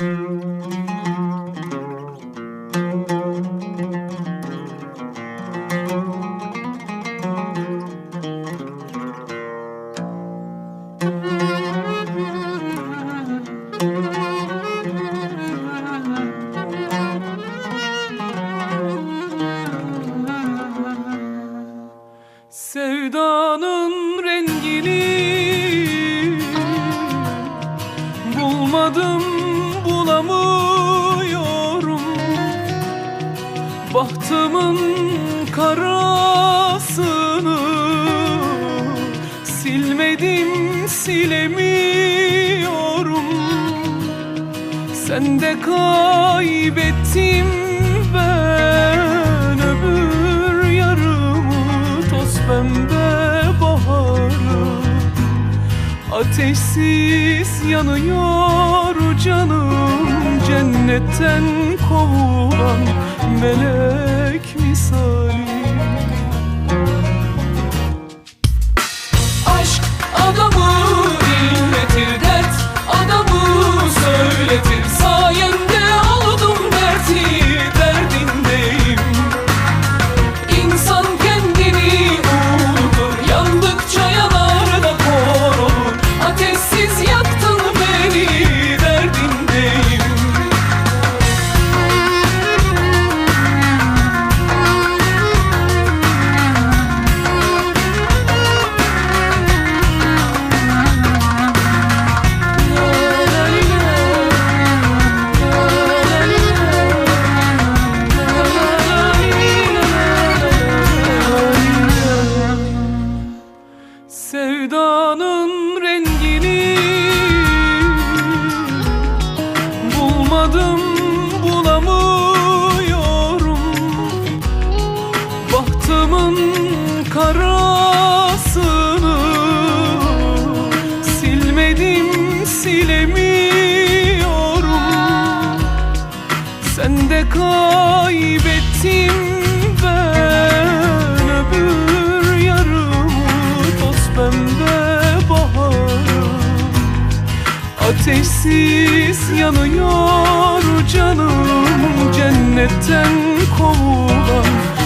Música Bahtımın karasını Silmedim silemiyorum. Sen de kaybettim ben öbür yarımı toz pembe baharı. Ateşsiz yanıyor canım cennetten kovulan melek misali Sen de kaybettim ben öbür yarımı toz pembe baharı Ateşsiz yanıyor canım cennetten kovulan